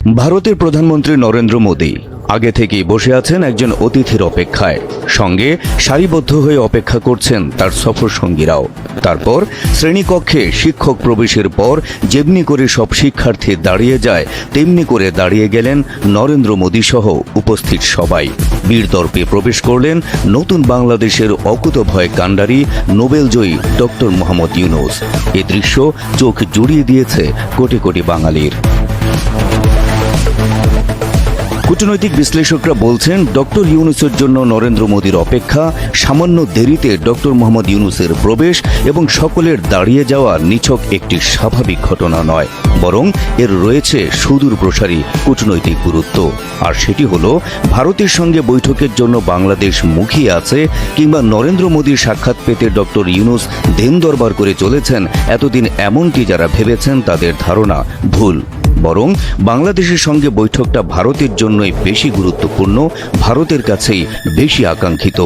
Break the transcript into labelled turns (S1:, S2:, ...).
S1: ভারতের প্রধানমন্ত্রী নরেন্দ্র মোদী আগে থেকেই বসে আছেন একজন অতিথির অপেক্ষায়। সঙ্গে সারিবদ্ধ হয়ে অপেক্ষা করছেন তার সফর সঙ্গীরাও তারপর শ্রেণীকক্ষে শিক্ষক প্রবেশের পর যেমনি করে সব শিক্ষার্থী দাঁড়িয়ে যায়, তেমনি করে দাঁড়িয়ে গেলেন নরেন্দ্র মোদী সহ উপস্থিত সবাই। বীরতর্পে প্রবেশ করলেন নতুন বাংলাদেশের অকুতভয় কাণ্ডারি নোবেলজয়ী ডক্টর মোহাম্মদ ইউনুস। এ দৃশ্য চোখ জুড়িয়ে দিয়েছে কোটি কোটি বাঙালির। Música কূটনৈতিক বিশ্লেষকরা বলছেন, ডক্টর ইউনুসের জন্য নরেন্দ্র মোদীর অপেক্ষা সামান্য দেরিতে ডক্টর মোহাম্মদ ইউনুসের প্রবেশ এবং সকলের দাঁড়িয়ে যাওয়া নিছক একটি স্বাভাবিক ঘটনা নয়, বরং এর রয়েছে সুদূর প্রসারী কূটনৈতিক গুরুত্ব। আর সেটি হল, ভারতের সঙ্গে বৈঠকের জন্য বাংলাদেশ মুখিয়ে আছে কিংবা নরেন্দ্র মোদীর সাক্ষাৎ পেতে ডক্টর ইউনুস দেন দরবার করে চলেছেন, এতদিন এমনটি যারা ভেবেছেন তাদের ধারণা ভুল। বরং বাংলাদেশের সঙ্গে বৈঠকটা ভারতের জন্যই বেশি গুরুত্বপূর্ণ ভারতের কাছেই বেশি আকাঙ্ক্ষিত।